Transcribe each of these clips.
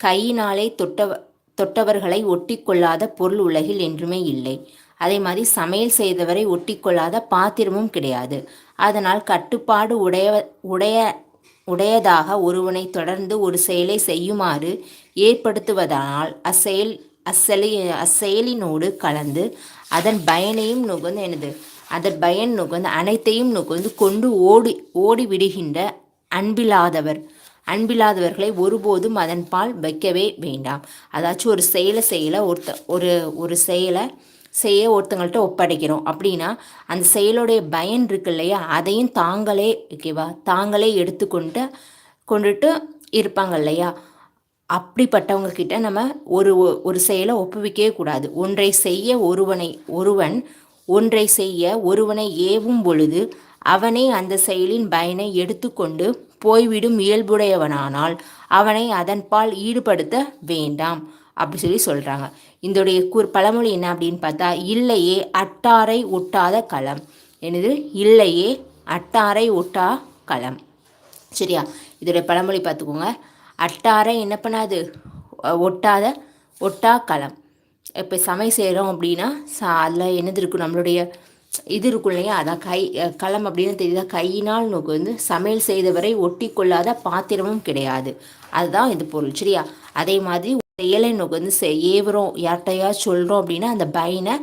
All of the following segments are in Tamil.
கையினாலே தொட்டவ தொட்டவர்களை ஒட்டிக்கொள்ளாத பொருள் உலகில் என்றுமே இல்லை. அதே மாதிரி சமையல் செய்தவரை ஒட்டிக்கொள்ளாத பாத்திரமும் கிடையாது. அதனால் கட்டுப்பாடு உடைய உடைய உடையதாக ஒருவனை தொடர்ந்து ஒரு செயலை செய்யுமாறு ஏற்படுத்துவதனால் அச்செயல் அச்செயலி அச்செயலினோடு கலந்து அதன் பயனையும் நுகர்ந்து எனது அதன் பயன் நுகர்ந்து அனைத்தையும் நுகர்ந்து கொண்டு ஓடி ஓடி விடுகின்ற அன்பில்லாதவர் அன்பில்லாதவர்களை ஒருபோதும் அதன் பால் வைக்கவே வேண்டாம். அதாச்சும் ஒரு செயலை செய்யலை ஒருத்த ஒரு ஒரு செயலை செய்ய ஒருத்தங்கள்ட்ட ஒப்படைக்கிறோம். அப்படின்னா அந்த செயலுடைய பயன் இருக்கு இல்லையா? அதையும் தாங்களே ஓகேவா தாங்களே எடுத்துக்கொண்டு கொண்டுட்டு இருப்பாங்க இல்லையா? அப்படிப்பட்டவங்க கிட்ட நம்ம ஒரு ஒரு செயலை ஒப்புவிக்கவே கூடாது. ஒன்றை செய்ய ஒருவனை ஒருவன் ஒன்றை செய்ய ஒருவனை ஏவும் பொழுது அவனே அந்த செயலின் பயனை எடுத்துக்கொண்டு போய்விடும் இயல்புடையவனானால் அவனை அதன்பால் ஈடுபடுத்த வேண்டாம். அப்படி சொல்லி சொல்கிறாங்க இதோடைய கூர் பழமொழி என்ன அப்படின்னு பார்த்தா இல்லையே அட்டாரை ஒட்டாத களம். எனது இல்லையே அட்டாரை ஒட்டா களம். சரியா? இதோடைய பழமொழி பார்த்துக்கோங்க. அட்டாரை என்ன பண்ணாது? ஒட்டாத ஒட்டா களம். இப்போ சமை செய்கிறோம் அப்படின்னா சா அதில் என்னது இருக்கும் நம்மளுடைய இது இருக்கும் இல்லையா அதான் கை களம் அப்படின்னு தெரியுதா? கையினால் நோக்கு வந்து சமையல் செய்தவரை ஒட்டி கொள்ளாத பாத்திரமும் கிடையாது. அதுதான் இது பொருள் சரியா? அதே மாதிரி செயலை நோக்கு வந்து ஏவுறோம் யார்கிட்டையா சொல்கிறோம் அப்படின்னா அந்த பயனை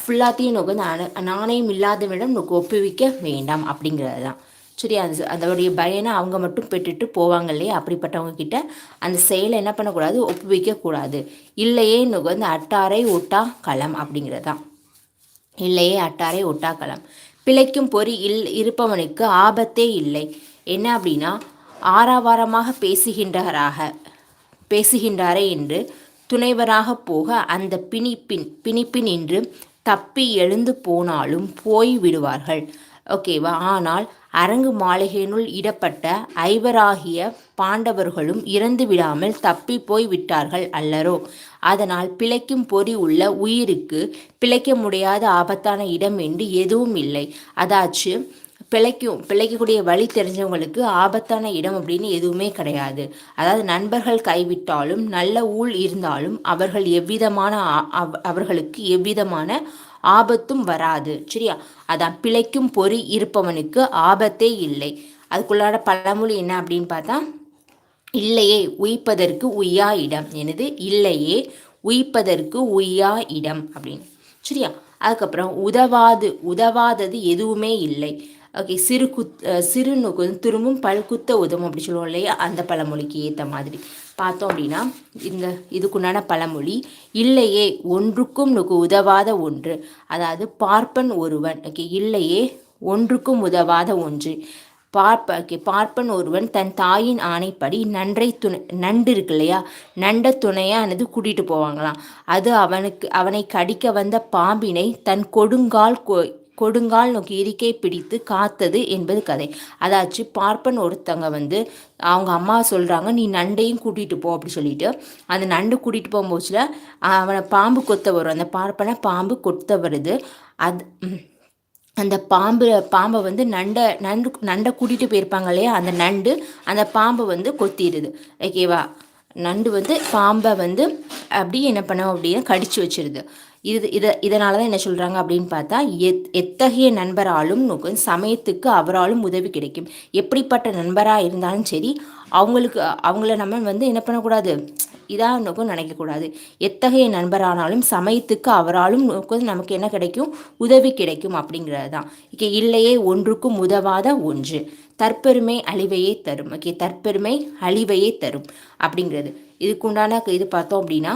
ஃபுல்லாத்தையும் நோக்கு வந்து நாணயம் இல்லாதவிடம் நோக்கு ஒப்புவிக்க வேண்டாம் அப்படிங்கிறது தான். சரி அந்த அதோடைய பயனை அவங்க மட்டும் பெற்றுட்டு போவாங்க இல்லையா? அப்படிப்பட்டவங்க கிட்ட அந்த செயலை என்ன பண்ணக்கூடாது? ஒப்புவிக்கக்கூடாது. இல்லையே நோக்கு வந்து அட்டாரை ஒட்டா களம் அப்படிங்கிறது தான். இல்லையே அட்டாரை ஒட்டாக்கலாம். பிழைக்கும் பொறி இல் இருப்பவனுக்கு ஆபத்தே இல்லை. என்ன அப்படின்னா ஆறாவாரமாக பேசுகின்றாராக பேசுகின்றாரே என்று துணைவராக போக அந்த பிணிப்பின் பிணிப்பின் என்று தப்பி எழுந்து போனாலும் போய் விடுவார்கள். ஓகேவா? ஆனால் அரங்கு மாளிகையினுள் இடப்பட்ட ஐவராகிய பாண்டவர்களும் இறந்து விடாமல் தப்பி போய் விட்டார்கள் அல்லரோ? அதனால் பிழைக்கும் பொறி உள்ள உயிருக்கு பிழைக்க முடியாத ஆபத்தான இடம் என்று எதுவும் இல்லை. அதாச்சு பிழைக்கும் பிழைக்கக்கூடிய வழி தெரிஞ்சவங்களுக்கு ஆபத்தான இடம் அப்படின்னு எதுவுமே கிடையாது. அதாவது நண்பர்கள் கைவிட்டாலும் நல்ல ஊழ் இருந்தாலும் அவர்கள் எவ்விதமான அவர்களுக்கு எவ்விதமான ஆபத்தும் வராது. சரியா? அதான் பிழைக்கும் பொறி இருப்பவனுக்கு ஆபத்தே இல்லை. அதுக்குள்ளாட பழமொழி என்ன அப்படின்னு பார்த்தா இல்லையே உயிப்பதற்கு உய்யா இடம். எனது இல்லையே உயிப்பதற்கு உய்யா இடம் அப்படின்னு. சரியா? அதுக்கப்புறம் உதவாது உதவாதது எதுவுமே இல்லை. ஓகே சிறு குத் சிறு நுகு திரும்பும் பழுக்குத்த உதவும் அப்படி சொல்லுவோம் இல்லையா? அந்த பழமொழிக்கு ஏற்ற மாதிரி. பார்த்தோம் அப்படின்னா இந்த இதுக்குண்டான பழமொழி இல்லையே ஒன்றுக்கும் நுகு உதவாத ஒன்று. அதாவது பார்ப்பன் ஒருவன். ஓகே இல்லையே ஒன்றுக்கும் உதவாத ஒன்று. பார்ப்ப பார்ப்பன் ஒருவன் தன் தாயின் ஆணைப்படி நன்றை துணை நண்டு இருக்கு இல்லையா? நண்ட துணையானது கூட்டிகிட்டு போவாங்களாம். அது அவனுக்கு அவனை கடிக்க வந்த பாம்பினை தன் கொடுங்கால் கொடுங்கால் நோக்கி இருக்கை பிடித்து காத்தது என்பது கதை. அதாச்சு பார்ப்பன் ஒருத்தங்க வந்து அவங்க அம்மா சொல்கிறாங்க நீ நண்டையும் கூட்டிகிட்டு போ அப்படி சொல்லிட்டு. அந்த நண்டு கூட்டிகிட்டு போகும்போதுல அவனை பாம்பு கொத்த வரும். அந்த பார்ப்பனை பாம்பு கொத்த வருது. அது அந்த பாம்பு பாம்பை வந்து நண்டை நண்டு நண்டை கூட்டிகிட்டு போயிருப்பாங்க இல்லையா? அந்த நண்டு அந்த பாம்பை வந்து கொத்திடுது ஓகேவா நண்டு வந்து பாம்பை வந்து அப்படியே என்ன பண்ணோம் அப்படின்னா கடிச்சு வச்சிருது. இது இதை இதனால தான் என்ன சொல்கிறாங்க அப்படின்னு பார்த்தா எத் எத்தகைய நண்பராலும் நோக்கு சமயத்துக்கு அவராலும் உதவி கிடைக்கும். எப்படிப்பட்ட நண்பராக இருந்தாலும் சரி அவங்களுக்கு அவங்கள நம்ம வந்து என்ன பண்ணக்கூடாது? இதாக நோக்கம் நினைக்கக்கூடாது. எத்தகைய நண்பரானாலும் சமயத்துக்கு அவராலும் நோக்கம் நமக்கு என்ன கிடைக்கும்? உதவி கிடைக்கும் அப்படிங்கிறது தான். இங்கே இல்லையே ஒன்றுக்கும் உதவாத ஒன்று. தற்பெருமை அழிவையே தரும். ஓகே தற்பெருமை அழிவையே தரும் அப்படிங்கிறது. இதுக்குண்டான இது பார்த்தோம் அப்படின்னா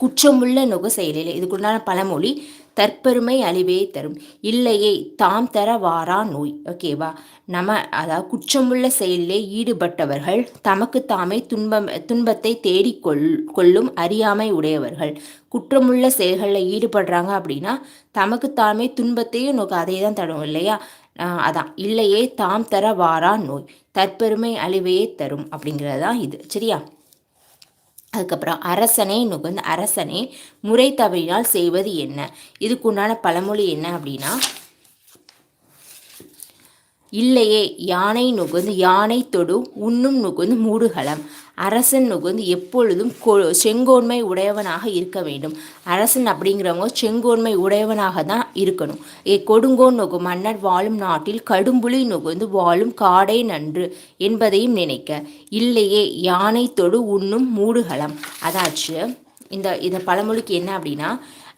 குற்றமுள்ள நுக செயலில் இதுக்குண்டான பழமொழி தற்பெருமை அழிவே தரும். இல்லையே தாம் தர வாரா நோய். ஓகேவா நம்ம அதாவது குற்றமுள்ள செயலிலே ஈடுபட்டவர்கள் தமக்கு தாமே துன்பம் துன்பத்தை தேடிக்கொள் கொள்ளும் அறியாமை உடையவர்கள். குற்றமுள்ள செயல்களில் ஈடுபடுறாங்க அப்படின்னா தமக்கு தாமே துன்பத்தையும் நோக்க அதே தான் தரும் இல்லையா? அதான். இல்லையே தாம் தர வாரா நோய். தற்பெருமை அழிவையே தரும் அப்படிங்கிறது தான் இது. சரியா? அதுக்கப்புறம் அரசனே நுகர்ந்து அரசனே முறை தவறினால் செய்வது என்ன? இதுக்குண்டான பழமொழி என்ன அப்படின்னா இல்லையே யானை நுகுந்து யானை தொடு உண்ணும் நுகுந்து மூடுகளம். அரசன் நுகுந்து எப்பொழுதும் கொ செங்கோன்மை உடையவனாக இருக்க வேண்டும். அரசன் அப்படிங்கிறவங்க செங்கோன்மை உடையவனாக தான் இருக்கணும். ஏ கொடுங்கோன் நுகு மன்னர் வாழும் நாட்டில் கடும்புலி நுகர்ந்து வாழும் காடை நன்று என்பதையும் நினைக்க. இல்லையே யானை தொடு உண்ணும் மூடுகளம். அதாச்சு இந்த இந்த பழமொழிக்கு என்ன அப்படின்னா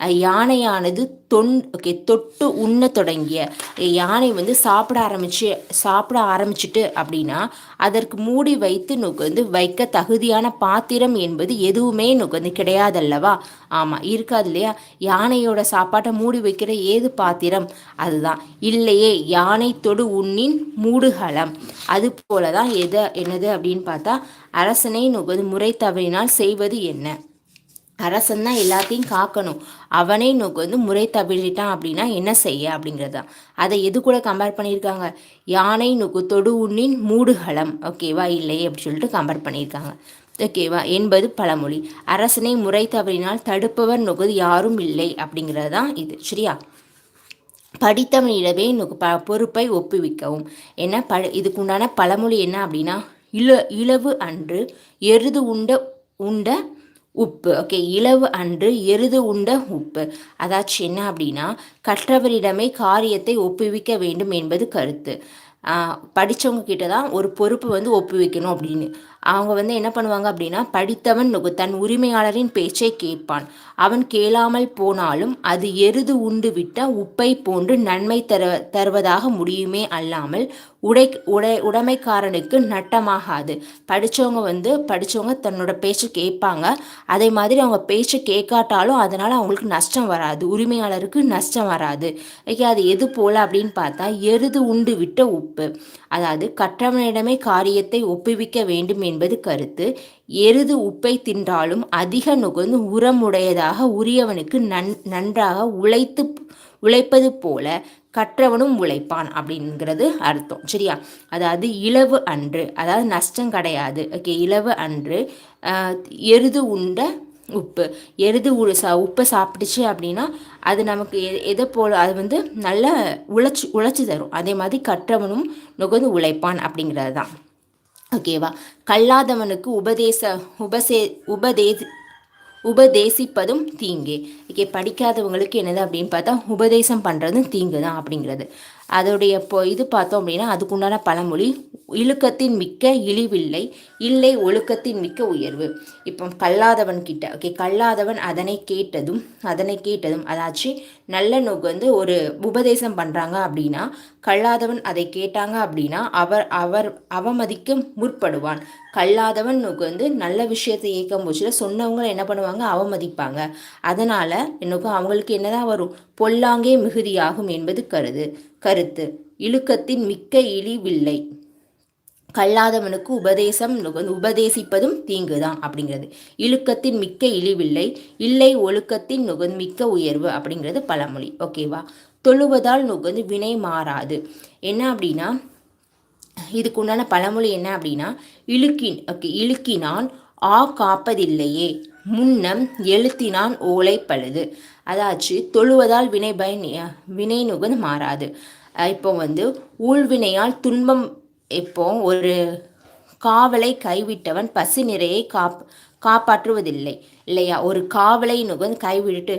யானையானது தொன் ஓகே தொட்டு உண்ண தொடங்கிய யானை வந்து சாப்பிட ஆரம்பிச்சு சாப்பிட ஆரம்பிச்சிட்டு அப்படின்னா அதற்கு மூடி வைத்து நோக்கு வந்து வைக்க தகுதியான பாத்திரம் என்பது எதுவுமே நுகர்ந்து கிடையாதல்லவா? ஆமாம் இருக்காது இல்லையா? யானையோட சாப்பாட்டை மூடி வைக்கிற ஏது பாத்திரம்? அதுதான். இல்லையே யானை தொடு உண்ணின் மூடுகளம். அது போல தான் எதை என்னது அப்படின்னு பார்த்தா அரசனை நுகர்ந்து முறை தவறினால் செய்வது என்ன? அரசன் தான் எல்லாத்தையும் காக்கணும். அவனே நோக்கு வந்து முறை தவிழிட்டான் அப்படின்னா என்ன செய்ய அப்படிங்கிறது? தான் அதை எது கூட கம்பேர் பண்ணியிருக்காங்க? யானை நோக்கு தொடு உண்ணின் மூடுகளம். ஓகேவா? இல்லை அப்படி சொல்லிட்டு கம்பேர் பண்ணியிருக்காங்க. ஓகேவா? என்பது பழமொழி. அரசனை முறை தவறினால் தடுப்பவர் நுகது யாரும் இல்லை அப்படிங்கிறது தான் இது. சரியா? படித்தவனிடவே நோக்கு ப பொறுப்பை ஒப்புவிக்கவும். என்ன? ப இதுக்குண்டான பழமொழி என்ன அப்படின்னா இள இளவு அன்று எருது உண்ட உண்ட உப்பு. ஓகே இளவு அன்று எருது உண்ட உப்பு. அதாச்சும் என்ன அப்படின்னா கற்றவரிடமே காரியத்தை ஒப்புவிக்க வேண்டும் என்பது கருத்து. படித்தவங்க கிட்ட தான் ஒரு பொறுப்பு வந்து ஒப்புவிக்கணும் அப்படின்னு. அவங்க வந்து என்ன பண்ணுவாங்க அப்படின்னா படித்தவன் தன் உரிமையாளரின் பேச்சை கேட்பான். அவன் கேளாமல் போனாலும் அது எருது உண்டு விட்ட உப்பை போன்று நன்மை தர தருவதாக முடியுமே அல்லாமல் உடை உடை உடைமைக்காரனுக்கு நட்டமாகாது. படித்தவங்க வந்து படித்தவங்க தன்னோட பேச்சு கேட்பாங்க. அதே மாதிரி அவங்க பேச்சு கேட்காட்டாலும் அதனால் அவங்களுக்கு நஷ்டம் வராது. உரிமையாளருக்கு நஷ்டம் வராது. ஓகே அது எது போல் அப்படின்னு பார்த்தா எருது உண்டு விட்ட உப்பு. அதாவது கற்றவனிடமே காரியத்தை ஒப்புவிக்க வேண்டும் என்பது கருத்து. எருது உப்பை தின்றாலும் அதிக நுகர்ந்து உரமுடையதாக உரியவனுக்கு நன் நன்றாக உழைத்து உழைப்பது போல கற்றவனும் உழைப்பான் அப்படிங்கிறது அர்த்தம். சரியா? அதாவது இளவு அன்று அதாவது நஷ்டம் கிடையாது. ஓகே இளவு அன்று எருது உண்ட உப்பு. எருது சா உப்பை சாப்பிடுச்சு அப்படின்னா அது நமக்கு எ எதை போல் அது வந்து நல்ல உழைச்சி உழைச்சி தரும். அதே மாதிரி கற்றவனும் நுகர்ந்து உழைப்பான் அப்படிங்கிறது தான். ஓகேவா கல்லாதவனுக்கு உபதேச உபசே உபதேசி உபதேசிப்பதும் தீங்கே. ஓகே படிக்காதவங்களுக்கு என்னது அப்படின்னு பார்த்தா உபதேசம் பண்ணுறதும் தீங்கு தான் அப்படிங்கிறது. அதோடைய இப்போ இது பார்த்தோம் அப்படின்னா அதுக்குண்டான பழமொழி இழுக்கத்தின் மிக்க இழிவில்லை இல்லை ஒழுக்கத்தின் மிக்க உயர்வு. இப்போ கல்லாதவன் கிட்ட ஓகே கல்லாதவன் அதனை கேட்டதும் அதனை கேட்டதும் அதாச்சு நல்ல நோக்கு வந்து ஒரு உபதேசம் பண்ணுறாங்க அப்படின்னா கல்லாதவன் அதை கேட்டாங்க அப்படின்னா அவர் அவர் அவமதிக்க முற்படுவான். கல்லாதவன் நோக்கு வந்து நல்ல விஷயத்தை இயக்கம் போச்சுல சொன்னவங்களை என்ன பண்ணுவாங்க? அவமதிப்பாங்க. அதனால் எனக்கு அவங்களுக்கு என்னதான் வரும்? பொல்லாங்கே மிகுதியாகும் என்பது கருது. கருத்து இழுக்கத்தின் மிக்க இழிவில்லை. கல்லாதவனுக்கு உபதேசம் உபதேசிப்பதும் தீங்குதான் அப்படிங்கிறது. இழுக்கத்தின் மிக்க இழிவில்லை இல்லை ஒழுக்கத்தின் நுகர்ந்து மிக்க உயர்வு அப்படிங்கிறது பழமொழி. ஓகேவா தொழுவதால் நுகர்ந்து வினை மாறாது. என்ன அப்படின்னா இதுக்கு உண்டான பழமொழி என்ன அப்படின்னா இழுக்கின் ஓகே இழுக்கினான் ஆ காப்பதில்லையே முன்னம் எழுத்தினான் ஓலை பழுது. அதாச்சு தொழுவதால் வினை பயன் வினை நுகர்ந்து மாறாது. இப்போ வந்து ஊழ்வினையால் துன்பம் இப்போ ஒரு காவலை கைவிட்டவன் பசி நிறையை காப் காப்பாற்றுவதில்லை. இல்லையா? ஒரு காவலை நுகர்ந்து கைவிட்டுட்டு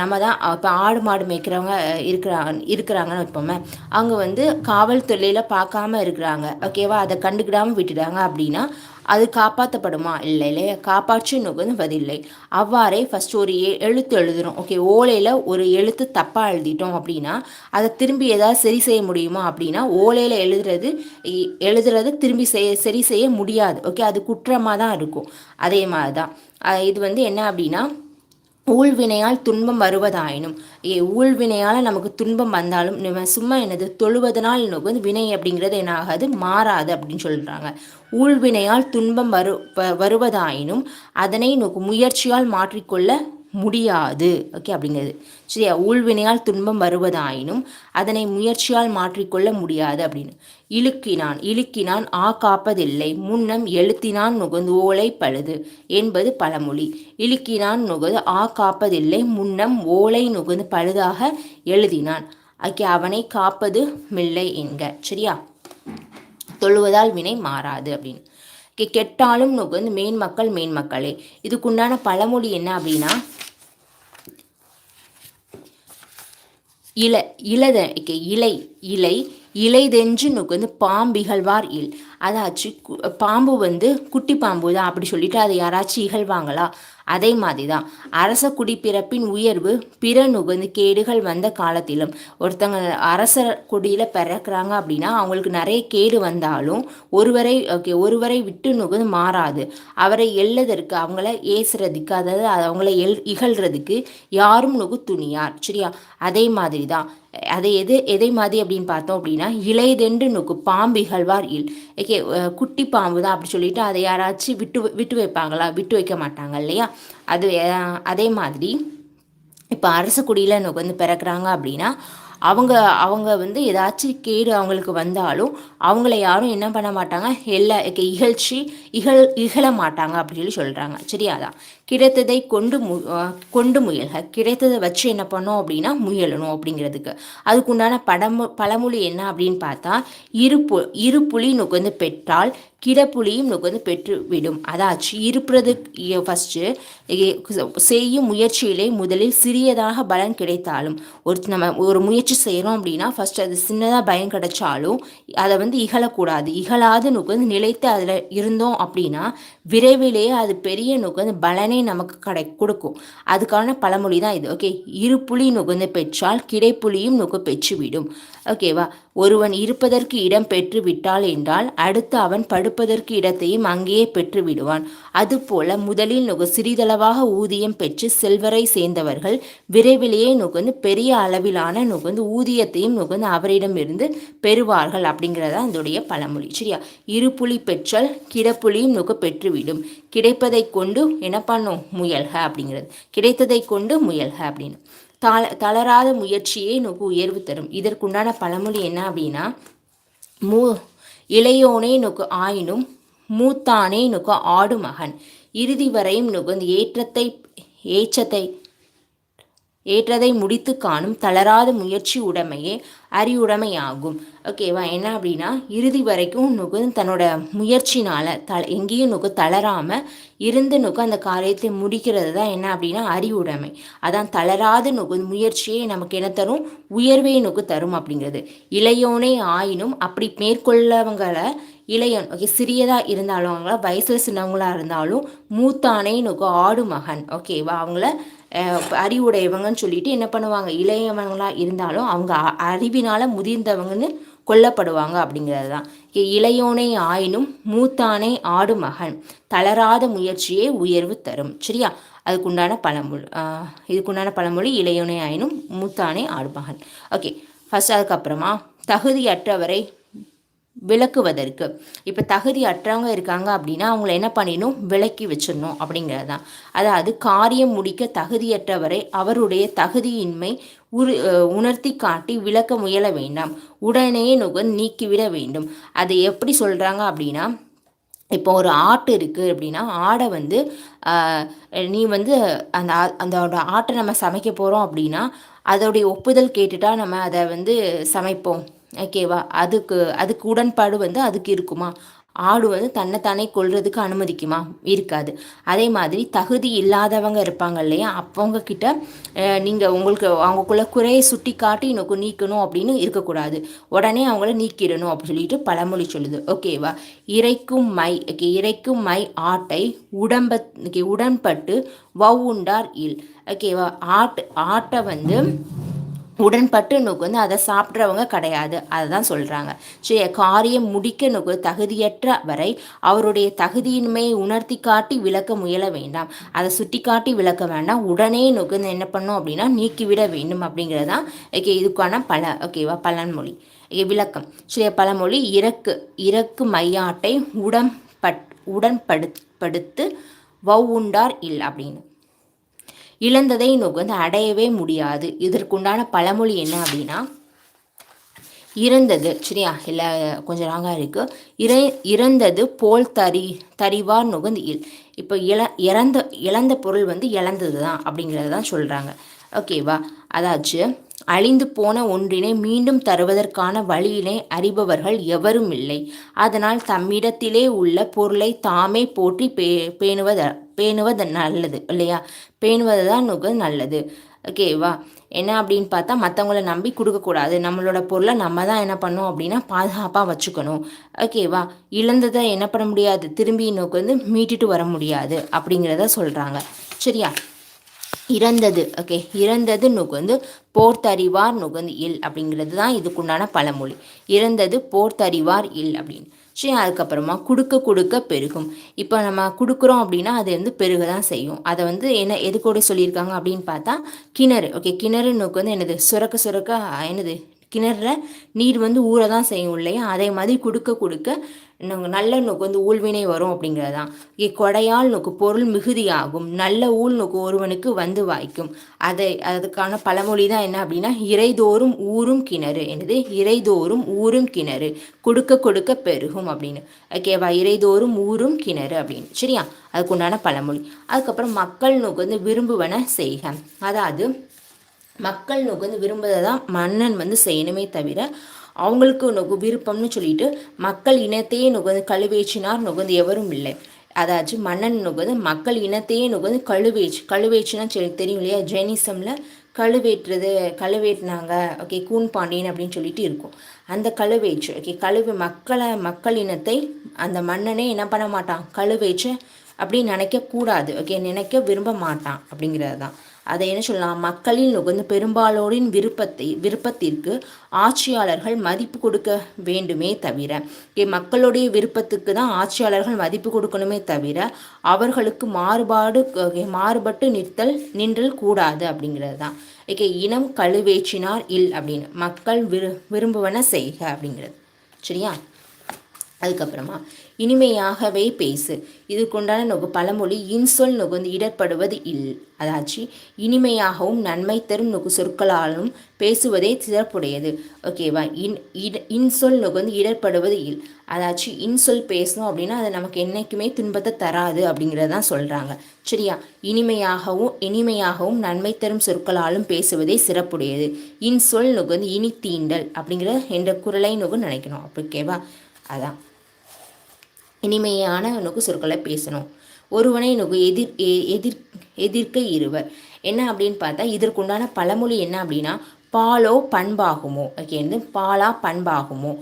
நம்ம தான் இப்போ ஆடு மாடு மேய்க்கிறவங்க இருக்கிறாங்க இருக்கிறாங்கன்னு வைப்போமே. அவங்க வந்து காவல் தொழிலை பார்க்காம இருக்கிறாங்க. ஓகேவா அதை கண்டுக்கிடாமல் விட்டுட்டாங்க அப்படின்னா அது காப்பாற்றப்படுமா இல்லை இல்லையா காப்பாற்றி நுகர்ந்து பதில்லை அவ்வாறே ஃபஸ்ட் ஒரு எழுத்து எழுதுகிறோம் ஓகே ஓலையில் ஒரு எழுத்து தப்பாக எழுதிட்டோம் அப்படின்னா அதை திரும்பி ஏதாவது சரி செய்ய முடியுமா அப்படின்னா ஓலையில் எழுதுறது எழுதுறது திரும்பி செய்ய சரி செய்ய முடியாது. ஓகே அது குற்றமாக தான் இருக்கும். அதே மாதிரி தான் இது வந்து என்ன அப்படின்னா ஊழ்வினையால் துன்பம் வருவதாயினும். ஏ ஊழ்வினையால் நமக்கு துன்பம் வந்தாலும் நம்ம சும்மா என்னது தொழுவதனால் எனக்கு வந்து வினை அப்படிங்கிறது என்ன ஆகாது மாறாது அப்படின்னு சொல்கிறாங்க ஊழ்வினையால் துன்பம் வரு வருவதாயினும் அதனை நோக்கு முயற்சியால் மாற்றிக்கொள்ள முடியாது. ஓகே அப்படிங்கிறது. சரியா? ஊழ்வினையால் துன்பம் வருவதாயினும் அதனை முயற்சியால் மாற்றிக்கொள்ள முடியாது அப்படின்னு. இழுக்கினான் இழுக்கினான் ஆ காப்பதில்லை. முன்னம் எழுத்தினான் நுகர்ந்து ஓலை பழுது என்பது பழமொழி. இழுக்கினான் நுகர்ந்து ஆ காப்பதில்லை. முன்னம் ஓலை நுகர்ந்து பழுதாக எழுதினான். ஓகே அவனை காப்பது மில்லை என்க. சரியா? தொழுவதால் வினை மாறாது அப்படின்னு. ஓகே கெட்டாலும் நுகர்ந்து மேன்மக்கள் மேன்மக்களே. இதுக்குண்டான பழமொழி என்ன அப்படின்னா இல இலத ஓகே இலை இலை இலைதென்று நோக்கு வந்து பாம்பிகழ்வார் இல். அதாச்சு கு- பாம்பு வந்து குட்டி பாம்பு தான் அப்படி சொல்லிட்டு அதை யாராச்சும் இகழ்வாங்களா? அதே மாதிரி தான் அரச குடிப்பிறப்பின் உயர்வு பிற நுகர்ந்து கேடுகள் வந்த காலத்திலும் ஒருத்தங்க அரச குடியில் பிறக்கிறாங்க அப்படின்னா அவங்களுக்கு நிறைய கேடு வந்தாலும் ஒருவரை ஓகே ஒருவரை விட்டு நுகர்ந்து மாறாது. அவரை எல்லதற்கு அவங்கள ஏசுறதுக்கு அதாவது அவங்கள எல் இகழ்றதுக்கு யாரும் நுகு துணியார் சரியா? அதே மாதிரி தான் அதை எது எதை மாதிரி அப்படின்னு பார்த்தோம் அப்படின்னா இளையதென்று நுக்கு பாம்பு இகழ்வார் இல். ஓகே குட்டி பாம்பு தான் அப்படி சொல்லிட்டு அதை யாராச்சும் விட்டு விட்டு வைப்பாங்களா? விட்டு வைக்க மாட்டாங்க இல்லையா? அது அதே மாதிரி இப்போ அரசு குடியில் எனக்கு வந்து பிறக்கிறாங்க அப்படின்னா அவங்க அவங்க வந்து ஏதாச்சும் கேடு அவங்களுக்கு வந்தாலும் அவங்கள யாரும் என்ன பண்ண மாட்டாங்க? எல்லா இகழ்ச்சி இகழ் இகழ மாட்டாங்க அப்படின்னு சொல்லி சொல்கிறாங்க சரியாதான் கிடைத்ததை கொண்டு மு கொண்டு முயல்க. கிடைத்ததை வச்சு என்ன பண்ணோம் அப்படின்னா முயலணும் அப்படிங்கிறதுக்கு. அதுக்குண்டான படமு பழமொழி என்ன அப்படின்னு பார்த்தா இரு பு இரு புலி நுகர்ந்து பெற்றால் கிடப்புலியும் நுகர்ந்து பெற்று விடும் அதாச்சு இருப்புறது ஃபஸ்ட்டு செய்யும் முயற்சியிலே முதலில் சிறியதாக பலன் கிடைத்தாலும் ஒரு நம்ம ஒரு முயற்சி செய்கிறோம் அப்படின்னா ஃபஸ்ட் அது சின்னதாக பயம் கிடைச்சாலும் அதை வந்து இகழக்கூடாது. இகழாது நுகர்ந்து நிலைத்து அதில் இருந்தோம் அப்படின்னா விரைவிலேயே அது பெரிய நுகர்ந்து பலனை நமக்கு கடை கொடுக்கும். அதுக்கான பழமொழி தான் இது. ஓகே? இரு புலி நுகர்ந்து பெற்றால் கிடைப்புலியும் நுக பெற்றுவிடும். ஓகேவா? ஒருவன் இருப்பதற்கு இடம் பெற்று விட்டால் என்றால் அடுத்து அவன் படுப்பதற்கு இடத்தையும் அங்கேயே பெற்று விடுவான் அதுபோல முதலில் நுக சிறிதளவாக ஊதியம் பெற்று செல்வரை சேர்ந்தவர்கள் விரைவிலேயே நுகர்ந்து பெரிய அளவிலான நுகர்ந்து ஊதியத்தையும் நுகர்ந்து அவரிடமிருந்து பெறுவார்கள் அப்படிங்கிறதா அதோடைய பழமொழி. சரியா? இருப்புலி பெற்றால் கிடப்புலியும் நுக பெற்றுவிடும். கிடைப்பதை கொண்டு என்ன பண்ணும்? முயல்க அப்படிங்கிறது. கிடைத்ததை கொண்டு முயல்க அப்படின்னு. தள தளராத முயற்சியே நோக்கு உயர்வு தரும். இதற்குண்டான பழமொழி என்ன அப்படின்னா மூ இளையோனே நொக்கு ஆயினும் மூத்தானே நொக்கு ஆடு மகன் இறுதி வரையும் நுகர்ந்து ஏற்றத்தை ஏற்றத்தை ஏற்றதை முடித்து காணும் தளராத முயற்சி உடைமையே அறிவுடைமையாகும். ஓகேவா என்ன அப்படின்னா இறுதி வரைக்கும் நுகு தன்னோட முயற்சினால த எங்கேயும் நுகு தளராம இருந்து நுகு அந்த காரியத்தை முடிக்கிறது தான் என்ன அப்படின்னா அறிவுடைமை. அதான் தளராத நுகு முயற்சியே நமக்கு என்ன தரும்? உயர்வே நுகு தரும் அப்படிங்கிறது. இளையோனே ஆயினும் அப்படி மேற்கொள்ளவங்களை இளையன் ஓகே சிறியதாக இருந்தாலும் அவங்கள வயசில் சின்னவங்களாக இருந்தாலும் மூத்தானே நுகு ஆடு மகன். ஓகேவா அவங்கள அறிவுடையவங்கன்னு சொல்லிட்டு என்ன பண்ணுவாங்க? இளையவங்களாக இருந்தாலும் அவங்க அ- முதிர்ந்தவங்கன்னு கொல்லப்படுவாங்க அப்படிங்கிறது தான் இ- இளையோனே ஆயினும் மூத்தானே ஆடு மகன். தளராத முயற்சியே உயர்வு தரும். சரியா? அதுக்குண்டான பழமொழி இதுக்குண்டான பழமொழி இளையோனே ஆயினும் மூத்தானே ஆடு மகன். ஓகே ஃபர்ஸ்ட் அதுக்கப்புறமா தகுதியற்றவரை விளக்குவதற்கு. இப்போ தகுதி அற்றவங்க இருக்காங்க அப்படின்னா அவங்கள என்ன பண்ணிடணும்? விலக்கி வச்சிடணும் அப்படிங்கிறது தான் அதாவது காரியம் முடிக்க தகுதியற்றவரை அவருடைய தகுதியின்மை உரு உணர்த்தி காட்டி விளக்க முயல வேண்டாம். உடனே நுகர் நீக்கிவிட வேண்டும். அதை எப்படி சொல்கிறாங்க அப்படின்னா இப்போ ஒரு ஆட்டு இருக்குது அப்படின்னா ஆடை வந்து நீ வந்து அந்த அந்த ஆட்டை நம்ம சமைக்க போகிறோம் அப்படின்னா அதோடைய ஒப்புதல் கேட்டுட்டா நம்ம அதை வந்து சமைப்போம். ஓகேவா அதுக்கு அதுக்கு உடன்பாடு வந்து அதுக்கு இருக்குமா? ஆடு வந்து தன்னைத்தானே கொல்றதுக்கு அனுமதிக்குமா? இருக்காது. அதே மாதிரி தகுதி இல்லாதவங்க இருப்பாங்க இல்லையா? அப்பவங்க கிட்ட நீங்க உங்களுக்கு அவங்களுக்குள்ள குறையை சுட்டி காட்டி எனக்கு நீக்கணும் அப்படின்னு இருக்கக்கூடாது. உடனே அவங்கள நீக்கிடணும் அப்படின்னு சொல்லிட்டு பழமொழி சொல்லுது. ஓகேவா இறைக்கும் மை ஓகே இறைக்கும் மை ஆட்டை உடம்ப okay, உடன்பட்டு வவுண்டார் இல். ஓகேவா ஆட்டு ஆட்டை வந்து உடன்பட்டு நோக்கு வந்து அதை சாப்பிட்றவங்க கிடையாது. அதை தான் சொல்கிறாங்க சரி காரியம் முடிக்க நோக்கு தகுதியற்ற வரை அவருடைய தகுதியின்மையை உணர்த்தி காட்டி விளக்க முயல வேண்டாம். அதை சுட்டி காட்டி விளக்க வேண்டாம். உடனே நோக்கு என்ன பண்ணும் அப்படின்னா நீக்கிவிட வேண்டும் அப்படிங்கிறது தான் ஓகே இதுக்கான பல ஓகேவா பலன்மொழி விளக்கம். ஸோ பழமொழி இறக்கு இறக்கு மையாட்டை உடன்பட் உடன்படுத்து வவுண்டார் இல் அப்படின்னு. இழந்ததை நுகர்ந்து அடையவே முடியாது. இதற்குண்டான பழமொழி என்ன அப்படின்னா இறந்தது சரியா? இல்லை கொஞ்சம் ராங்காக இருக்குது இற இறந்தது போல் தரி தரிவார் நுகர்ந்து இல் இப்போ இழ இறந்த இழந்த பொருள் வந்து இழந்தது தான் அப்படிங்கிறது தான் சொல்கிறாங்க ஓகேவா? அதாச்சு அழிந்து போன ஒன்றினை மீண்டும் தருவதற்கான வழியினை அறிபவர்கள் எவரும் இல்லை அதனால் தம்மிடத்திலே உள்ள பொருளை தாமே போற்றி பே பேணுவத பேணுவது நல்லது இல்லையா? பேணுவது தான் நல்லது. ஓகேவா என்ன அப்படின்னு பார்த்தா மற்றவங்கள நம்பி கொடுக்கக்கூடாது. நம்மளோட பொருளை நம்ம தான் என்ன பண்ணோம் அப்படின்னா பாதுகாப்பாக வச்சுக்கணும். ஓகேவா இழந்ததை என்ன பண்ண முடியாது? திரும்பி நோக்கு வந்து மீட்டுட்டு வர முடியாது அப்படிங்கிறத சொல்கிறாங்க சரியா? இறந்தது ஓகே இறந்தது நுகர்ந்து போர்த்தறிவார் நுகர்ந்து இல் அப்படிங்கிறது தான் இதுக்குண்டான பழமொழி. இறந்தது போர்த்தறிவார் இல் அப்படின்னு. சரி அதுக்கப்புறமா கொடுக்க கொடுக்க பெருகும். இப்போ நம்ம கொடுக்குறோம் அப்படின்னா அது வந்து பெருக தான் செய்யும். அதை வந்து என்ன எது கூட சொல்லியிருக்காங்க அப்படின்னு பார்த்தா கிணறு ஓகே கிணறு நோக்கு வந்து என்னது? சுரக்க சுரக்க என்னது? கிணறுல நீர் வந்து ஊற தான் செய்யும் இல்லையா? அதே மாதிரி கொடுக்க கொடுக்க நல்ல நோக்கு வந்து ஊழ்வினை வரும் அப்படிங்கிறது தான் நோக்கு பொருள் மிகுதியாகும். நல்ல ஊழ் நோக்கு ஒருவனுக்கு வந்து வாய்க்கும். அதை அதுக்கான பழமொழி தான் என்ன அப்படின்னா இறைதோறும் ஊரும் கிணறு. என்னது? இறைதோறும் ஊரும் கிணறு. கொடுக்க கொடுக்க பெருகும் அப்படின்னு. ஓகேவா இறைதோறும் ஊரும் கிணறு அப்படின்னு. சரியா? அதுக்குண்டான பழமொழி. அதுக்கப்புறம் மக்கள் நோக்கு வந்து விரும்புவன செய்க. அதாவது மக்கள் நுகர்ந்து விரும்புவதை தான் மன்னன் வந்து செய்யணுமே தவிர அவங்களுக்கு நுகு விருப்பம்னு சொல்லிட்டு மக்கள் இனத்தையே நுகர்ந்து கழுவேச்சினார் நுகர்ந்து எவரும் இல்லை. அதாச்சு மன்னன் நுகர்ந்து மக்கள் இனத்தையே நுகர்ந்து கழுவேச்சு கழுவேச்சுன்னா தெரியும் இல்லையா? ஜெனிசமில் கழுவேற்றுறது கழுவேற்றினாங்க ஓகே கூன் பாண்டியன் அப்படின்னு சொல்லிட்டு இருக்கும். அந்த கழுவேச்சு ஓகே கழுவு மக்களை மக்கள் இனத்தை அந்த மன்னனே என்ன பண்ண மாட்டான்? கழுவேச்சு அப்படின்னு நினைக்கக்கூடாது ஓகே நினைக்க விரும்ப மாட்டான் அப்படிங்கிறது தான் அதை என்ன சொல்லலாம்? மக்களில் நுகர்ந்து பெரும்பாலோரின் விருப்பத்தை விருப்பத்திற்கு ஆட்சியாளர்கள் மதிப்பு கொடுக்க வேண்டுமே தவிர மக்களுடைய விருப்பத்துக்கு தான் ஆட்சியாளர்கள் மதிப்பு கொடுக்கணுமே தவிர அவர்களுக்கு மாறுபாடு மாறுபட்டு நிறுத்தல் நின்றல் கூடாது அப்படிங்கிறது தான். ஓகே இனம் கழுவேற்றினார் இல் அப்படின்னு. மக்கள் விரு விரும்புவன செய்க அப்படிங்கிறது. சரியா? அதுக்கப்புறமா இனிமையாகவே பேசு. இதுக்குண்டான நொகு பழமொழி இன்சொல் நுகுந்து இடர்படுவது இல். அதாச்சு இனிமையாகவும் நன்மை தரும் நுகு சொற்களாலும் பேசுவதே சிறப்புடையது. ஓகேவா? இன் இட இன்சொல் நுகுந்து இடர்படுவது இல். அதாச்சு இன்சொல் பேசணும் அப்படின்னா அது நமக்கு என்றைக்குமே துன்பத்தை தராது அப்படிங்கிறதான் சொல்கிறாங்க சரியா? இனிமையாகவும் இனிமையாகவும் நன்மை தரும் சொற்களாலும் பேசுவதே சிறப்புடையது. இன்சொல் நுகுந்து இனி தீண்டல் அப்படிங்கிற என்ற குரலை நுகு நினைக்கணும். ஓகேவா? அதான். இனிமையான நுகு சொற்களை பேசணும். ஒருவனை நுகு எதிர் எதிர் எதிர்க்க இருவர். என்ன அப்படின்னு பார்த்தா இதற்குண்டான பழமொழி என்ன அப்படின்னா பாலோ பண்பாகுமோ. ஓகே பாலா பண்பாகுமோ.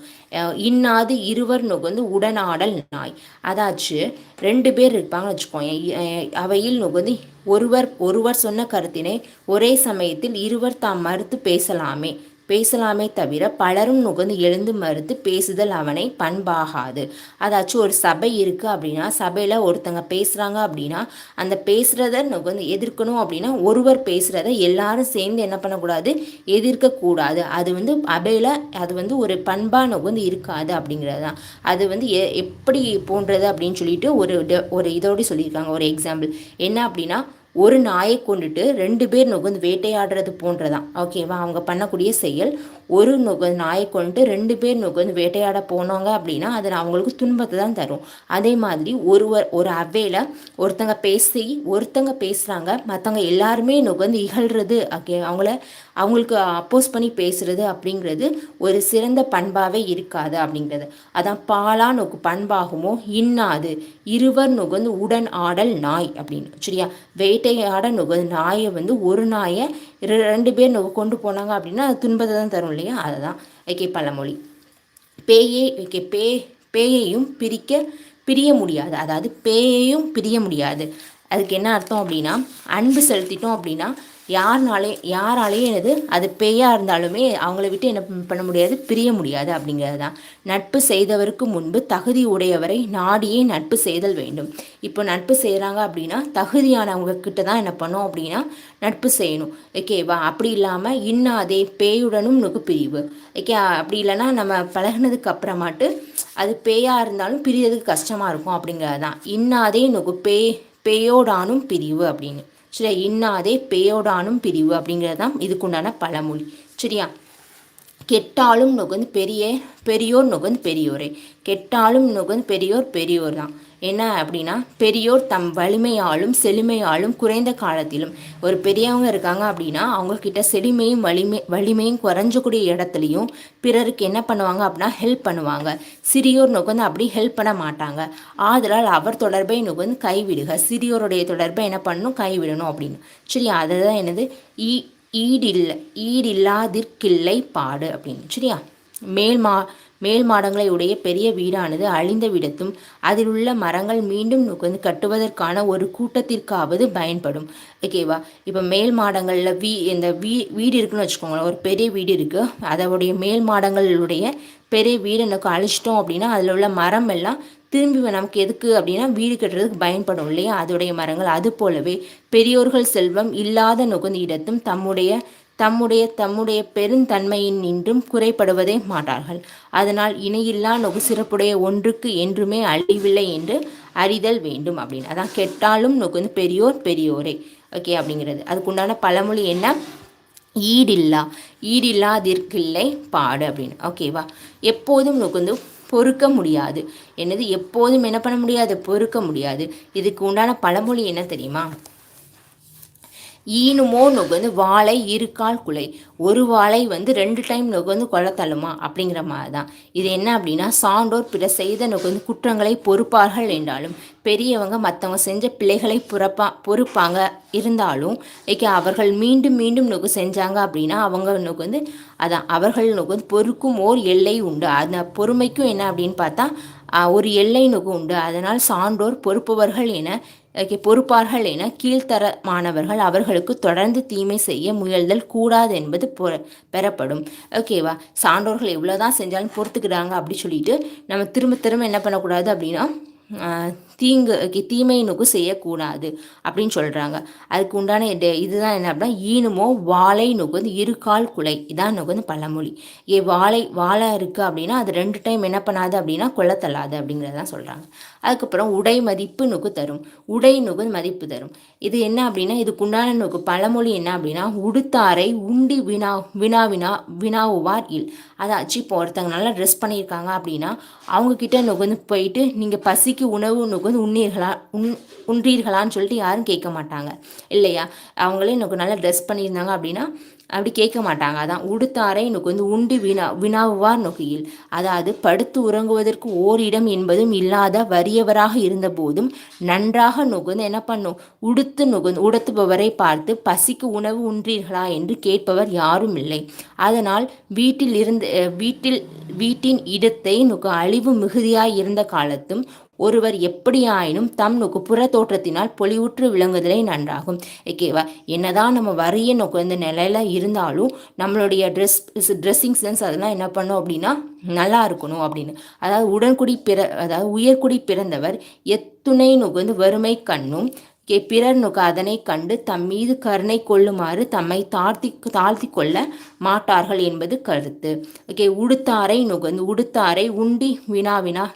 இன்னாது இருவர் நுகர்ந்து உடனாடல் நாய். அதாச்சு ரெண்டு பேர் இருப்பாங்கன்னு வச்சுக்கோங்க அவையில் நுகர்ந்து ஒருவர் ஒருவர் சொன்ன கருத்தினை ஒரே சமயத்தில் இருவர் தாம் மறுத்து பேசலாமே. பேசலாமே தவிர பலரும் நுகர்ந்து எழுந்து மறுத்து பேசுதல் அவனை பண்பாகாது. அதாச்சும் ஒரு சபை இருக்குது அப்படின்னா சபையில் ஒருத்தங்க பேசுகிறாங்க அப்படின்னா அந்த பேசுகிறத நுகர்ந்து எதிர்க்கணும் அப்படின்னா ஒருவர் பேசுகிறத எல்லாரும் சேர்ந்து என்ன பண்ணக்கூடாது? எதிர்க்கக்கூடாது. அது வந்து அபையில் அது வந்து ஒரு பண்பாக நுகர்ந்து இருக்காது அப்படிங்கிறது தான் அது வந்து எ எப்படி போன்றது அப்படின்னு சொல்லிட்டு ஒரு ஒரு இதோடு சொல்லியிருக்காங்க. ஒரு எக்ஸாம்பிள் என்ன அப்படின்னா ஒரு நாயை கொண்டுட்டு ரெண்டு பேர் நுகர்ந்து வேட்டையாடுறது போன்றதான் ஓகேவா அவங்க பண்ணக்கூடிய செயல் ஒரு நுக நாயை கொண்டுட்டு ரெண்டு பேர் நுகர்ந்து வேட்டையாட போனாங்க அப்படின்னா அது அவங்களுக்கு துன்பத்தை தான் தரும். அதே மாதிரி ஒருவர் ஒரு அவையில் ஒருத்தங்க பேசி ஒருத்தங்க பேசுகிறாங்க மற்றவங்க எல்லாருமே நுகர்ந்து இகழ்றது ஓகே அவங்கள அவங்களுக்கு அப்போஸ் பண்ணி பேசுறது அப்படிங்கிறது ஒரு சிறந்த பண்பாகவே இருக்காது அப்படிங்கிறது. அதான் பாலா நோக்கு பண்பாகுமோ இன்னாது இருவர் நுகர்ந்து உடன் ஆடல் நாய் அப்படின்னு சரியா? வேட்டையாட நுகர்ந்து நாயை வந்து ஒரு நாயை ரெண்டு பேர் கொண்டு போனாங்க அப்படின்னா அது துன்பத்தை தான் தரும் இல்லையா? அதுதான் ஓகே பழமொழி. பேயே ஓகே பே பேயையும் பிரிக்க பிரிய முடியாது. அதாவது பேயையும் பிரிய முடியாது. அதுக்கு என்ன அர்த்தம் அப்படின்னா அன்பு செலுத்திட்டோம் அப்படின்னா யாருனாலே யாராலேயும் எனது அது பேயாக இருந்தாலுமே அவங்கள விட்டு என்ன பண்ண முடியாது பிரிய முடியாது அப்படிங்கிறது தான். நட்பு செய்தவருக்கு முன்பு தகுதி உடையவரை நாடியே நட்பு செய்தல் வேண்டும். இப்போ நட்பு செய்கிறாங்க அப்படின்னா தகுதியானவங்க கிட்ட தான் என்ன பண்ணோம் அப்படின்னா நட்பு செய்யணும். ஓகேவா அப்படி இல்லாமல் இன்னாதே பேயுடனும் நுகு பிரிவு ஓகே அப்படி இல்லைன்னா நம்ம பழகினதுக்கு அப்புறமாட்டு அது பேயாக இருந்தாலும் பிரியறதுக்கு கஷ்டமாக இருக்கும் அப்படிங்கிறது தான். இன்னாதே நுகு பே பேயோடானும் பிரிவு அப்படின்னு. சரியா இன்னாதே பேயோடானும் பிரிவு அப்படிங்கிறது தான் இதுக்குண்டான பழமொழி. சரியா? கெட்டாலும் நுகர்ந்து பெரிய பெரியோர் நுகர்ந்து பெரியோரே. கெட்டாலும் நுகர்ந்து பெரியோர் பெரியோர் தான் என்ன அப்படின்னா பெரியோர் தம் வலிமையாலும் செழுமையாலும் குறைந்த காலத்திலும் ஒரு பெரியவங்க இருக்காங்க அப்படின்னா அவங்கக்கிட்ட செழுமையும் வலிமை வலிமையும் குறைஞ்சக்கூடிய இடத்துலையும் பிறருக்கு என்ன பண்ணுவாங்க அப்படின்னா ஹெல்ப் பண்ணுவாங்க. சிறியோர் நோக்கு வந்து அப்படி ஹெல்ப் பண்ண மாட்டாங்க. ஆதலால் அவர் தொடர்பை நோக்கு வந்து கைவிடுக. சிறியோருடைய தொடர்பை என்ன பண்ணணும்? கைவிடணும் அப்படின்னு. சரி அதுதான் என்னது? ஈ ஈடில்லை ஈடில்லாதிற்கில்லை பாடு அப்படின்னு. சரியா? மேல் மா மேல் மாடங்களை உடைய பெரிய வீடானது அழிந்த விடத்தும் அதில் உள்ள மரங்கள் மீண்டும் வந்து கட்டுவதற்கான ஒரு கூட்டத்திற்காவது பயன்படும். ஓகேவா இப்போ மேல் மாடங்களில் வீ இந்த வீ வீடு இருக்குன்னு வச்சுக்கோங்களேன் ஒரு பெரிய வீடு இருக்குது அதோடைய மேல் மாடங்களுடைய பெரிய வீடு எனக்கு அழிச்சிட்டோம் அப்படின்னா அதில் உள்ள மரம் எல்லாம் திரும்பி நமக்கு எதுக்கு அப்படின்னா வீடு கட்டுறதுக்கு பயன்படும் இல்லையா? அதோடைய மரங்கள். அது போலவே பெரியோர்கள் செல்வம் இல்லாத நுகர்ந்த இடத்தும் தம்முடைய தம்முடைய தம்முடைய பெருந்தன்மையின் நின்றும் குறைபடுவதே மாட்டார்கள். அதனால் இணையில்லா நொகு சிறப்புடைய ஒன்றுக்கு என்றுமே அழிவில்லை என்று அறிதல் வேண்டும் அப்படின்னு. அதான் கெட்டாலும் நொகுந்து பெரியோர் பெரியோரே. ஓகே அப்படிங்கிறது. அதுக்குண்டான பழமொழி என்ன? ஈடில்லா. ஈடில்லாதிற்கில்லை பாடு அப்படின்னு. ஓகேவா எப்போதும் நொகுந்து பொறுக்க முடியாது. என்னது? எப்போதும் என்ன பண்ண முடியாது? பொறுக்க முடியாது. இதுக்கு உண்டான பழமொழி என்ன தெரியுமா? ஈனுமோ நுகர்ந்து வாழை இருக்கால் குலை. ஒரு வாழை வந்து ரெண்டு டைம் நுகர்ந்து கொள்ளத்தள்ளுமா அப்படிங்கிற மாதிரி தான். இது என்ன அப்படின்னா சான்றோர் பிற செய்த நுகர்ந்து குற்றங்களை பொறுப்பார்கள் என்றாலும் பெரியவங்க மற்றவங்க செஞ்ச பிள்ளைகளை புறப்பா பொறுப்பாங்க இருந்தாலும் லைக் அவர்கள் மீண்டும் மீண்டும் நுகு செஞ்சாங்க அப்படின்னா அவங்க நுகர்ந்து அதான் அவர்கள் நுகர்ந்து பொறுக்கும் ஓர் எல்லை உண்டு. அந்த பொறுமைக்கும் என்ன அப்படின்னு பார்த்தா ஒரு எல்லை நுகு உண்டு. அதனால் சான்றோர் பொறுப்பவர்கள் என பொறுப்பார்கள் என கீழ்த்தரமானவர்கள் அவர்களுக்கு தொடர்ந்து தீமை செய்ய முயல்தல் கூடாது என்பது பெறப்படும். ஓகேவா சான்றோர்கள் எவ்வளோதான் செஞ்சாலும் பொறுத்துக்கிறாங்க அப்படி சொல்லிட்டு நம்ம திரும்ப திரும்ப என்ன பண்ணக்கூடாது அப்படின்னா தீங்கு தீமை நோக்கு செய்யக்கூடாது அப்படின்னு சொல்கிறாங்க அதுக்கு உண்டான இதுதான் என்ன அப்படின்னா ஈனுமோ வாழை நுகுந்து இருகால் குலை இதான் நுகுந்து பழமொழி. ஏ வாழை வாழை இருக்குது அப்படின்னா அது ரெண்டு டைம் என்ன பண்ணாது அப்படின்னா கொல்லத்தல்லாது அப்படிங்கிறதான் சொல்கிறாங்க அதுக்கப்புறம் உடை மதிப்பு நுகு தரும். உடை நுகு மதிப்பு தரும். இது என்ன அப்படின்னா இதுக்குண்டான நுகு. பழமொழி என்ன அப்படின்னா உடுத்தாரை உண்டி வினா வினா வினா வினாவுவார் இல். அதாச்சு இப்போ ஒருத்தங்க நல்லா ட்ரெஸ் பண்ணியிருக்காங்க அப்படின்னா அவங்கக்கிட்ட நுகர்ந்து போயிட்டு நீங்கள் பசிக்கு உணவு நுகர்ந்து உண்ணீர்களா உண் உன்றீர்களான்னு சொல்லிட்டு யாரும் கேட்க மாட்டாங்க. இல்லையா? அவங்களே எனக்கு நல்லா ட்ரெஸ் பண்ணியிருந்தாங்க அப்படின்னா அப்படி கேட்க மாட்டாங்க. அதான் உடுத்தாரை எனக்கு வந்து உண்டு வினா வினாவுவார் நொகையில் அதாவது படுத்து உறங்குவதற்கு ஓரிடம் என்பதும் இல்லாத வறியவராக இருந்த போதும் நன்றாக நுகர்ந்து என்ன பண்ணும் உடுத்து நுகர்ந்து உடுத்துபவரை பார்த்து பசிக்கு உணவு உன்றீர்களா என்று கேட்பவர் யாரும் இல்லை. அதனால் வீட்டில் இருந்து வீட்டில் வீட்டின் இடத்தை நுக அழிவு மிகுதியாய் இருந்த காலத்தும் ஒருவர் எப்படியாயினும் தம் நோக்கு புற தோற்றத்தினால் பொலிவுற்று விளங்குதலே நன்றாகும். ஓகேவா என்னதான் நம்ம வரிய நோக்கு இந்த நிலையில இருந்தாலும் நம்மளுடைய ட்ரெஸ் ட்ரெஸ்ஸிங் சென்ஸ் அதெல்லாம் என்ன பண்ணும் அப்படின்னா நல்லா இருக்கணும் அப்படின்னு. அதாவது உடன்குடி பிற அதாவது உயர்குடி பிறந்தவர் எத்துணை நுகர்ந்து வறுமை கண்ணும் கே பிறர் நுக அதனை கண்டு தம் மீது கருணை கொள்ளுமாறு தம்மை தாழ்த்தி தாழ்த்தி கொள்ள மாட்டார்கள் என்பது கருத்து. ஓகே உடுத்தாரை நுகர்ந்து உடுத்தாரை உண்டி வினா வினா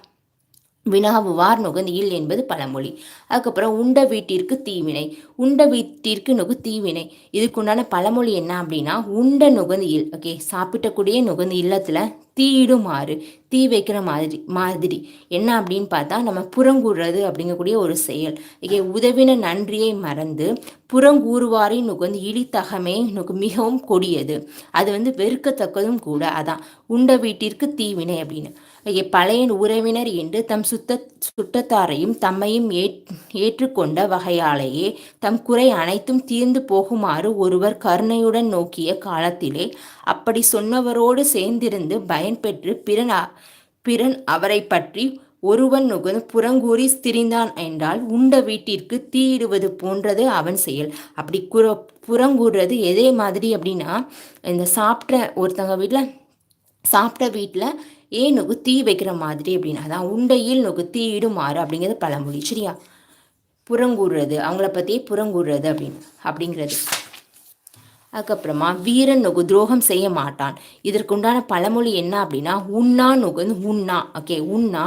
வினாவுவார் நுகந்தியில் என்பது பழமொழி. அதுக்கப்புறம் உண்ட வீட்டிற்கு தீவினை உண்ட வீட்டிற்கு நுகு தீவினை. இதுக்குண்டான பழமொழி என்ன அப்படின்னா உண்ட நுகந்தியில் ஓகே சாப்பிட்டக்கூடிய நுகந்து இல்லத்தில் தீயிடுமாறு தீ வைக்கிற மாதிரி மாதிரி. என்ன அப்படின்னு பார்த்தா நம்ம புறங்கூடுறது அப்படிங்கக்கூடிய ஒரு செயல். இங்கே உதவின நன்றியை மறந்து புறங்கூறுவாரை நுகர்ந்து இழித்தகமே நுகு மிகவும் கொடியது. அது வந்து வெறுக்கத்தக்கதும் கூட அதான். உண்ட வீட்டிற்கு தீவினை அப்படின்னு. பழைய உறவினர் என்று தம் சுத்த சுட்டத்தாரையும் தம்மையும் ஏற்றுக்கொண்ட வகையாலேயே தம் குறை அனைத்தும் தீர்ந்து போகுமாறு ஒருவர் கருணையுடன் நோக்கிய காலத்திலே அப்படி சொன்னவரோடு சேர்ந்திருந்து பயன்பெற்று பிறன் பிறன் அவரை பற்றி ஒருவன் நுகர்ந்து புறங்கூறி திரிந்தான் என்றால் உண்ட வீட்டிற்கு தீயிடுவது போன்றது அவன் செயல். அப்படி குற புறங்கூடுறது எதே மாதிரி அப்படின்னா இந்த சாப்பிட்ட ஒருத்தங்க வீட்டில் சாப்பிட்ட வீட்டில் ஏன் நுகு தீ வைக்கிற மாதிரி அப்படின்னா? தான் உண்டையில் நுகு தீ இடுமாறு அப்படிங்கிறது பழமொழி சரியா? புறங்கூடுறது அவங்கள பற்றியே புறங்கூடுறது அப்படின்னு அப்படிங்கிறது. அதுக்கப்புறமா வீரன் நுகு துரோகம் செய்ய மாட்டான். இதற்குண்டான பழமொழி என்ன அப்படின்னா உண்ணா நுகுந்து உண்ணா ஓகே உண்ணா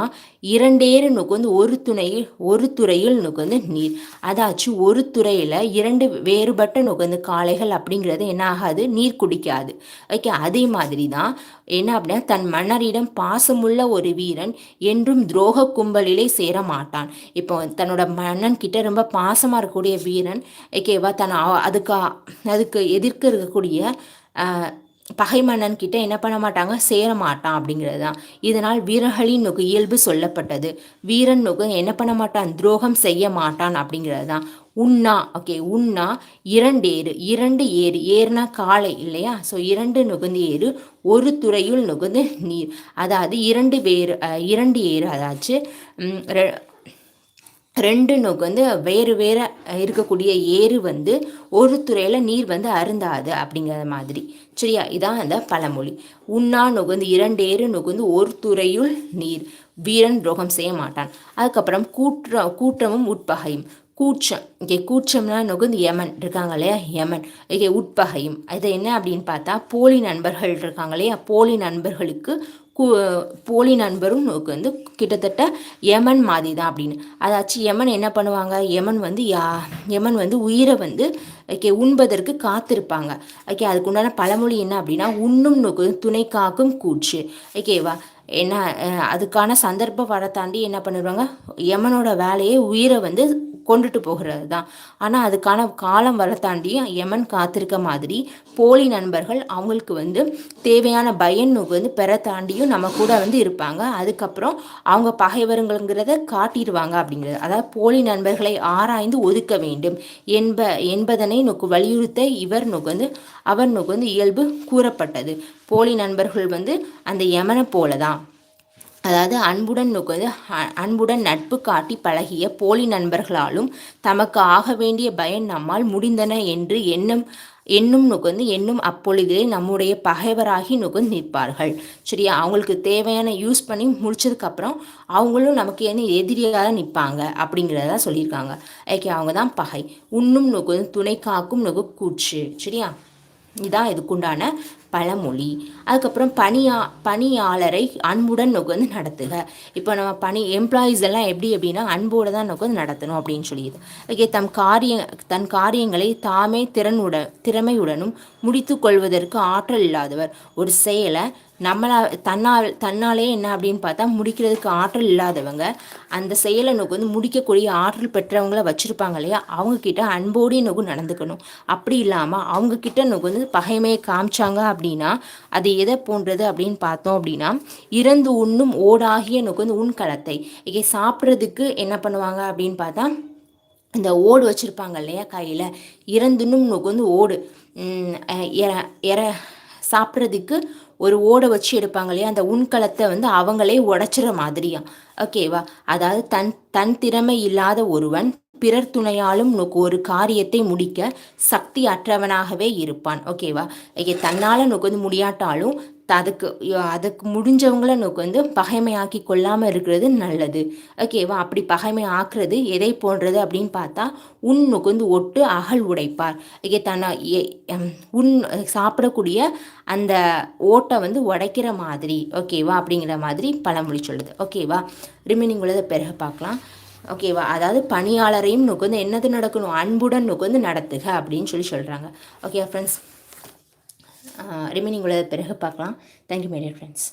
இரண்டேறு நுகுந்து ஒரு துணையில் ஒரு துறையில் நுகுந்து நீர். அதாச்சு ஒரு துறையில் இரண்டு வேறுபட்ட நுகந்து காளைகள் அப்படிங்கிறது என்ன ஆகாது? நீர் குடிக்காது. ஓகே அதே மாதிரி தான் என்ன அப்படின்னா தன் மன்னரிடம் பாசமுள்ள ஒரு வீரன் என்றும் துரோக கும்பலிலே சேர மாட்டான் இப்போ தன்னோட மன்னன் கிட்ட ரொம்ப பாசமாக இருக்கக்கூடிய வீரன் ஓகேவா தன் அதுக்கு அதுக்கு எதிர்க்க இருக்கக்கூடிய பகை மன்னன் கிட்ட என்ன பண்ண மாட்டாங்க? சேர மாட்டான் அப்படிங்கிறது தான். இதனால் வீரர்களின் நுகு இயல்பு சொல்லப்பட்டது. வீரன் நுகு என்ன பண்ண மாட்டான்? துரோகம் செய்ய மாட்டான் அப்படிங்கிறது தான். உண்ணா. ஓகே உண்ணா இரண்டு ஏறு. இரண்டு ஏறு. ஏறுனா காலை இல்லையா? ஸோ இரண்டு நுகுந்து ஏறு ஒரு துறையுள் நுகுந்து நீர். அதாவது இரண்டு வேறு இரண்டு ஏறு அதாச்சு ரெண்டு நுகர்ந்து வேறு வேறு இருக்கக்கூடிய ஏறு வந்து ஒரு துறையில் நீர் வந்து அருந்தாது அப்படிங்கிற மாதிரி. சரியா? இதான் அந்த பழமொழி. உண்ணா நுகர்ந்து இரண்டு ஏறு நுகர்ந்து ஒரு துறையுள் நீர். வீரன் துரோகம் செய்ய மாட்டான். அதுக்கப்புறம் கூற்ற கூற்றமும் உட்பகையும். கூச்சம். இங்கே கூச்சம்னா நுகுந்து யமன் இருக்காங்க இல்லையா? யமன். இங்கே உட்பகையும். இது என்ன அப்படின்னு பார்த்தா போலி நண்பர்கள் இருக்காங்க இல்லையா? போலி நண்பர்களுக்கு போலி நண்பரும் வந்து கிட்டத்தட்ட யமன் மாதிரி தான் அப்படின்னு. அதாச்சு யமன் என்ன பண்ணுவாங்க? யமன் வந்து யா யமன் வந்து உயிரை வந்து ஓகே உண்பதற்கு காத்திருப்பாங்க. ஓகே அதுக்கு உண்டான பழமொழி என்ன அப்படின்னா உண்ணும் நோக்கு துணை காக்கும் கூச்சு. ஓகேவா என்ன அதுக்கான சந்தர்ப்பம் வர தாண்டி என்ன பண்ணிடுவாங்க யமனோட வேலையை உயிரை வந்து கொண்டுட்டு போகிறது தான் ஆனால் அதுக்கான காலம் வர தாண்டியும் யமன் காத்திருக்க மாதிரி போலி நண்பர்கள் அவங்களுக்கு வந்து தேவையான பயன் வந்து பெற தாண்டியும் நம்ம கூட வந்து இருப்பாங்க. அதுக்கப்புறம் அவங்க பகைவருங்கிறத காட்டிடுவாங்க அப்படிங்கிறது. அதாவது போலி நண்பர்களை ஆராய்ந்து ஒதுக்க வேண்டும். என்ப என்பதனை நோக்கு வலியுறுத்த இவர் நுகர்ந்து அவர் நுகர்ந்து இயல்பு கூறப்பட்டது. போலி நண்பர்கள் வந்து அந்த யமனை போல தான் அதாவது அன்புடன் நுகர்ந்து அன்புடன் நட்பு காட்டி பழகிய போலி நண்பர்களாலும் தமக்கு ஆக வேண்டிய பயன் நம்மால் முடிந்தன என்று எண்ணம் எண்ணும் நுகர்ந்து எண்ணும் அப்பொழுதிலே நம்முடைய பகைவராகி நுகர்ந்து நிற்பார்கள். சரியா? அவங்களுக்கு தேவையான யூஸ் பண்ணி முடிச்சதுக்கப்புறம் அவங்களும் நமக்கு என்ன எதிரியாக நிற்பாங்க அப்படிங்கிறத சொல்லியிருக்காங்க. ஓகே அவங்க தான் பகை. உண்ணும் நுகர்ந்து துணை காக்கும் நுகு கூச்சு சரியா? இதுதான் இதுக்குண்டான பழமொழி அதுக்கப்புறம் பணியா பணியாளரை அன்புடன் நுகர்ந்து நடத்துக. இப்போ நம்ம பணி எம்ப்ளாயீஸ் எல்லாம் எப்படி அப்படின்னா அன்போடு தான் நுகர்ந்து நடத்தணும் அப்படின்னு சொல்லியது. ஓகே தம் காரிய தன் காரியங்களை தாமே திறனுட திறமையுடனும் முடித்து கொள்வதற்கு ஆற்றல் இல்லாதவர். ஒரு செயலை நம்மளா தன்னால் தன்னாலே என்ன அப்படின்னு பார்த்தா முடிக்கிறதுக்கு ஆற்றல் இல்லாதவங்க அந்த செயலை நோக்கு வந்து முடிக்கக்கூடிய ஆற்றல் பெற்றவங்கள வச்சுருப்பாங்க இல்லையா? அவங்கக்கிட்ட அன்போடு நோக்கு நடந்துக்கணும். அப்படி இல்லாமல் அவங்கக்கிட்ட நோக்கு வந்து பகைமையை காமிச்சாங்க அப்படி அப்படின்னா அது எதை போன்றது அப்படின்னு பார்த்தோம் அப்படின்னா இறந்து உண்ணும் ஓடாகிய நோக்கு வந்து உண்கலத்தை இங்கே சாப்பிட்றதுக்கு என்ன பண்ணுவாங்க அப்படின்னு பார்த்தா இந்த ஓடு வச்சுருப்பாங்க இல்லையா கையில்? இறந்துன்னும் நோக்கு வந்து ஓடு இற சாப்பிட்றதுக்கு ஒரு ஓடை வச்சு எடுப்பாங்க இல்லையா? அந்த உண்கலத்தை வந்து அவங்களே உடச்சிற மாதிரியா? ஓகேவா? அதாவது தன் தன் திறமை இல்லாத ஒருவன் பிறர் துணையாலும் நோக்கு ஒரு காரியத்தை முடிக்க சக்தி அற்றவனாகவே இருப்பான் ஓகேவா ஓகே தன்னால் நோக்கு வந்து முடியாட்டாலும் அதுக்கு அதுக்கு முடிஞ்சவங்கள நோக்கு வந்து பகைமையாக்கி கொள்ளாமல் இருக்கிறது நல்லது. ஓகேவா அப்படி பகைமை ஆக்குறது எதை போன்றது அப்படின்னு பார்த்தா உன் நோக்கு வந்து ஒட்டு அகல் உடைப்பார். ஓகே தன்னை உன் சாப்பிடக்கூடிய அந்த ஓட்டை வந்து உடைக்கிற மாதிரி. ஓகேவா அப்படிங்கிற மாதிரி பழமொழி சொல்லுது. ஓகேவா ரிமைனிங் உள்ளதை பிறகு பார்க்கலாம். ஓகேவா அதாவது பணியாளரையும் நுகர்ந்து என்னது நடக்கணும்? அன்புடன் நுகர்ந்து நடத்துக அப்படின்னு சொல்லி சொல்கிறாங்க ஓகே ஃப்ரெண்ட்ஸ் ரிமைனிங் உள்ளதை பிறகு பார்க்கலாம். Thank you my dear friends